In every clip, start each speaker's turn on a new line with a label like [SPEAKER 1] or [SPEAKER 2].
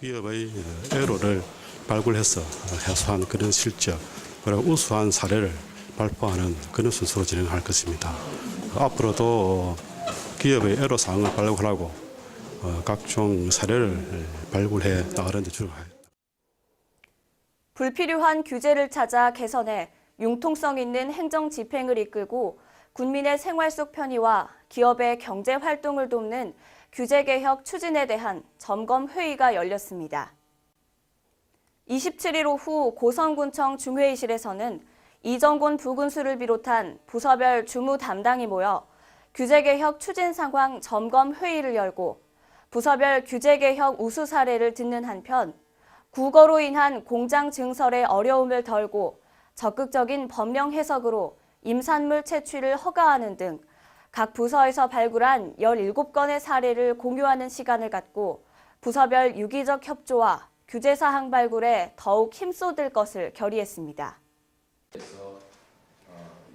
[SPEAKER 1] 기업의 애로를 발굴해서 해소한 그런 실적 그리고 우수한 사례를 발표하는 그런 순서로 진행할 것입니다. 앞으로도 기업의 애로 사항을 발굴하고 어, 각종 사례를 발굴해 나가는 데 주력하겠습니다.
[SPEAKER 2] 불필요한 규제를 찾아 개선해 융통성 있는 행정 집행을 이끌고 국민의 생활 속 편의와 기업의 경제 활동을 돕는 규제 개혁 추진에 대한 점검 회의가 열렸습니다. 27일 오후 고성군청 중회의실에서는 이정곤 부군수를 비롯한 부서별 주무 담당이 모여 규제 개혁 추진 상황 점검 회의를 열고 부서별 규제 개혁 우수 사례를 듣는 한편 국어로 인한 공장 증설의 어려움을 덜고 적극적인 법령 해석으로 임산물 채취를 허가하는 등 각 부서에서 발굴한 17건의 사례를 공유하는 시간을 갖고 부서별 유기적 협조와 규제 사항 발굴에 더욱 힘쏟을 것을 결의했습니다.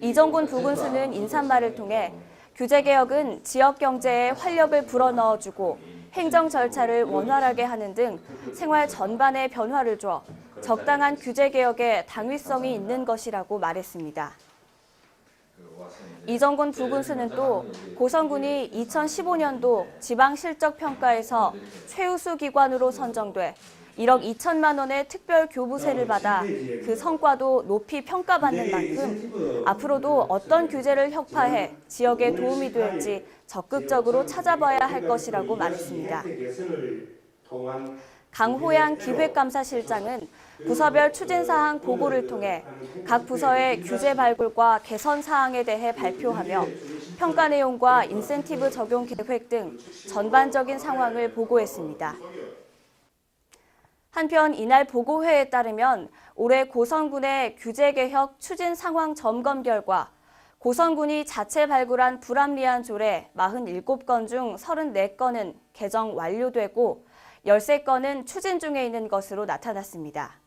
[SPEAKER 2] 이정곤 부군수는 인사말을 통해 규제 개혁은 지역 경제에 활력을 불어넣어주고 행정 절차를 원활하게 하는 등 생활 전반에 변화를 줘 적당한 규제 개혁에 당위성이 있는 것이라고 말했습니다. 이정곤 부군수는 또 고성군이 2015년도 지방실적평가에서 최우수 기관으로 선정돼 1억 2천만 원의 특별 교부세를 받아 그 성과도 높이 평가받는 만큼 앞으로도 어떤 규제를 혁파해 지역에 도움이 될지 적극적으로 찾아봐야 할 것이라고 말했습니다. 강호양 기획감사실장은 부서별 추진사항 보고를 통해 각 부서의 규제 발굴과 개선 사항에 대해 발표하며 평가 내용과 인센티브 적용 계획 등 전반적인 상황을 보고했습니다. 한편 이날 보고회에 따르면 올해 고성군의 규제 개혁 추진 상황 점검 결과 고성군이 자체 발굴한 불합리한 조례 47건 중 34건은 개정 완료되고 13건은 추진 중에 있는 것으로 나타났습니다.